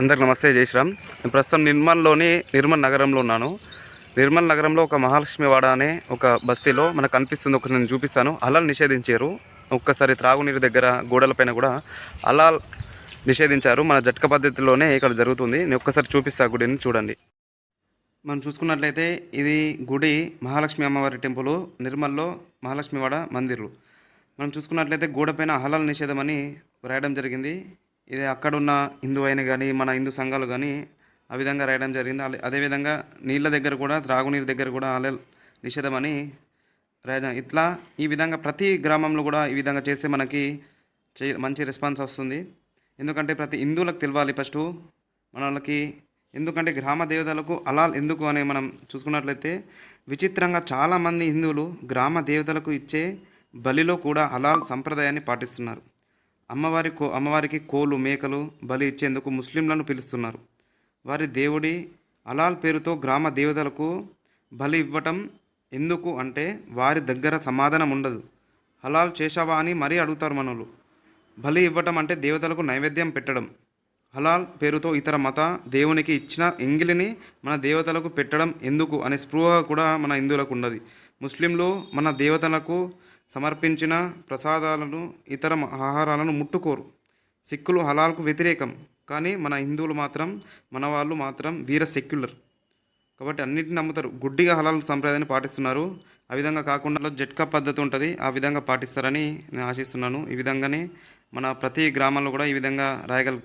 అందరికి నమస్తే జయశ్రామ్ నేను ప్రస్తుతం నిర్మల్లోని నిర్మల్ నగరంలో ఉన్నాను. నిర్మల్ నగరంలో ఒక మహాలక్ష్మి వాడ అనే ఒక బస్తీలో మనకు కనిపిస్తుంది ఒకటి నేను చూపిస్తాను. అలాల్ నిషేధించారు. ఒక్కసారి త్రాగునీరు దగ్గర గోడలపైన కూడా అలాల్ నిషేధించారు. మన జట్క పద్ధతిలోనే ఇక్కడ జరుగుతుంది. నేను ఒక్కసారి చూపిస్తా గుడిని చూడండి. మనం చూసుకున్నట్లయితే ఇది గుడి మహాలక్ష్మి అమ్మవారి టెంపుల్ నిర్మల్లో మహాలక్ష్మి వాడ మందిర్లు. మనం చూసుకున్నట్లయితే గోడపైన హలాల్ నిషేధం అని రాయడం జరిగింది. ఇది అక్కడున్న హిందూ అయిన కానీ మన హిందూ సంఘాలు కానీ ఆ విధంగా రాయడం జరిగింది. అదేవిధంగా నీళ్ళ దగ్గర కూడా త్రాగునీరు దగ్గర కూడా హలాల్ నిషేధం అని రాయడం. ఇట్లా ఈ విధంగా ప్రతి గ్రామంలో కూడా ఈ విధంగా చేస్తే మనకి మంచి రెస్పాన్స్ వస్తుంది. ఎందుకంటే ప్రతి హిందువులకు తెలవాలి ఫస్ట్. మన వాళ్ళకి ఎందుకంటే గ్రామ దేవతలకు అలాల్ ఎందుకు అని మనం చూసుకున్నట్లయితే విచిత్రంగా చాలామంది హిందువులు గ్రామ దేవతలకు ఇచ్చే బలిలో కూడా అలాల్ సంప్రదాయాన్ని పాటిస్తున్నారు. అమ్మవారి కో అమ్మవారికి కోలు మేకలు బలి ఇచ్చేందుకు ముస్లింలను పిలుస్తున్నారు. వారి దేవుడి అలాల్ పేరుతో గ్రామ దేవతలకు బలి ఇవ్వటం ఎందుకు అంటే వారి దగ్గర సమాధానం ఉండదు. హలాల్ చేశావా అని మరీ అడుగుతారు మనలు బలి ఇవ్వటం అంటే దేవతలకు నైవేద్యం పెట్టడం. హలాల్ పేరుతో ఇతర మత దేవునికి ఇచ్చిన ఎంగిలిని మన దేవతలకు పెట్టడం ఎందుకు అనే స్పృహ కూడా మన హిందువులకు ఉండదు. ముస్లింలు మన దేవతలకు సమర్పించిన ప్రసాదాలను ఇతర ఆహారాలను ముట్టుకోరు. సిక్కులు హలాల్కు వ్యతిరేకం. కానీ మన హిందువులు మాత్రం మన వాళ్ళు మాత్రం వీర సెక్యులర్. కాబట్టి అన్నిటిని నమ్ముతారు. గుడ్డిగా హలాల్ సంప్రదాయాన్ని పాటిస్తున్నారు. ఆ విధంగా కాకుండా జట్కా పద్ధతి ఉంటుంది. ఆ విధంగా పాటిస్తారని నేను ఆశిస్తున్నాను. ఈ విధంగానే మన ప్రతి గ్రామంలో కూడా ఈ విధంగా రాయగల